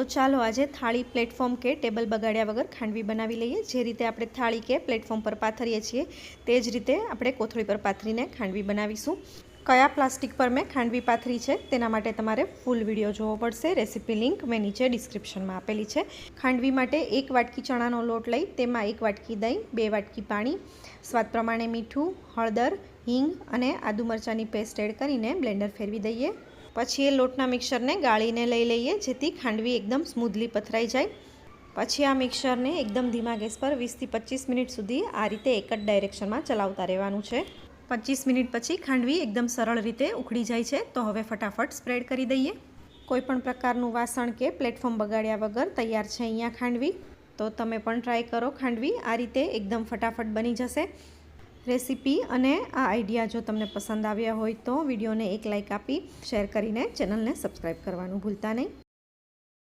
તો ચાલો આજે થાળી પ્લેટફોર્મ કે ટેબલ બગાડ્યા વગર ખાંડવી બનાવી લઈએ. જે રીતે આપણે થાળી કે પ્લેટફોર્મ પર પાથરીએ છીએ, તે જ રીતે આપણે કોથળી પર પાથરીને ખાંડવી બનાવીશું. કયા પ્લાસ્ટિક પર મેં ખાંડવી પાથરી છે, તેના માટે તમારે ફૂલ વીડિયો જોવો પડશે. રેસીપી લિંક મેં નીચે ડિસ્ક્રિપ્શનમાં આપેલી છે. ખાંડવી માટે એક વાટકી ચણાનો લોટ લઈ, તેમાં એક વાટકી દહીં, બે વાટકી પાણી, સ્વાદ પ્રમાણે મીઠું, હળદર, હિંગ અને આદુ મરચાંની પેસ્ટ એડ કરીને બ્લેન્ડર ફેરવી દઈએ. પછી એ લોટના મિક્સરને ગાળીને લઈ લઈએ, જેથી ખાંડવી એકદમ સ્મૂધલી પથરાઈ જાય. પછી આ મિક્સરને એકદમ ધીમા ગેસ પર વીસથી પચીસ મિનિટ સુધી આ રીતે એક જ ડાયરેક્શનમાં ચલાવતા રહેવાનું છે. પચીસ મિનિટ પછી ખાંડવી એકદમ સરળ રીતે ઉખડી જાય છે, તો હવે ફટાફટ સ્પ્રેડ કરી દઈએ. કોઈપણ પ્રકારનું વાસણ કે પ્લેટફોર્મ બગાડ્યા વગર તૈયાર છે અહીંયા ખાંડવી. તો તમે પણ ટ્રાય કરો ખાંડવી, આ રીતે એકદમ ફટાફટ બની જશે. રેસીપી અને આ આઈડિયા જો તમને પસંદ આવ્યા હોય તો વિડીયોને એક લાઇક આપી, શેર કરીને ચેનલને સબસ્ક્રાઈબ કરવાનું ભૂલતા નહીં.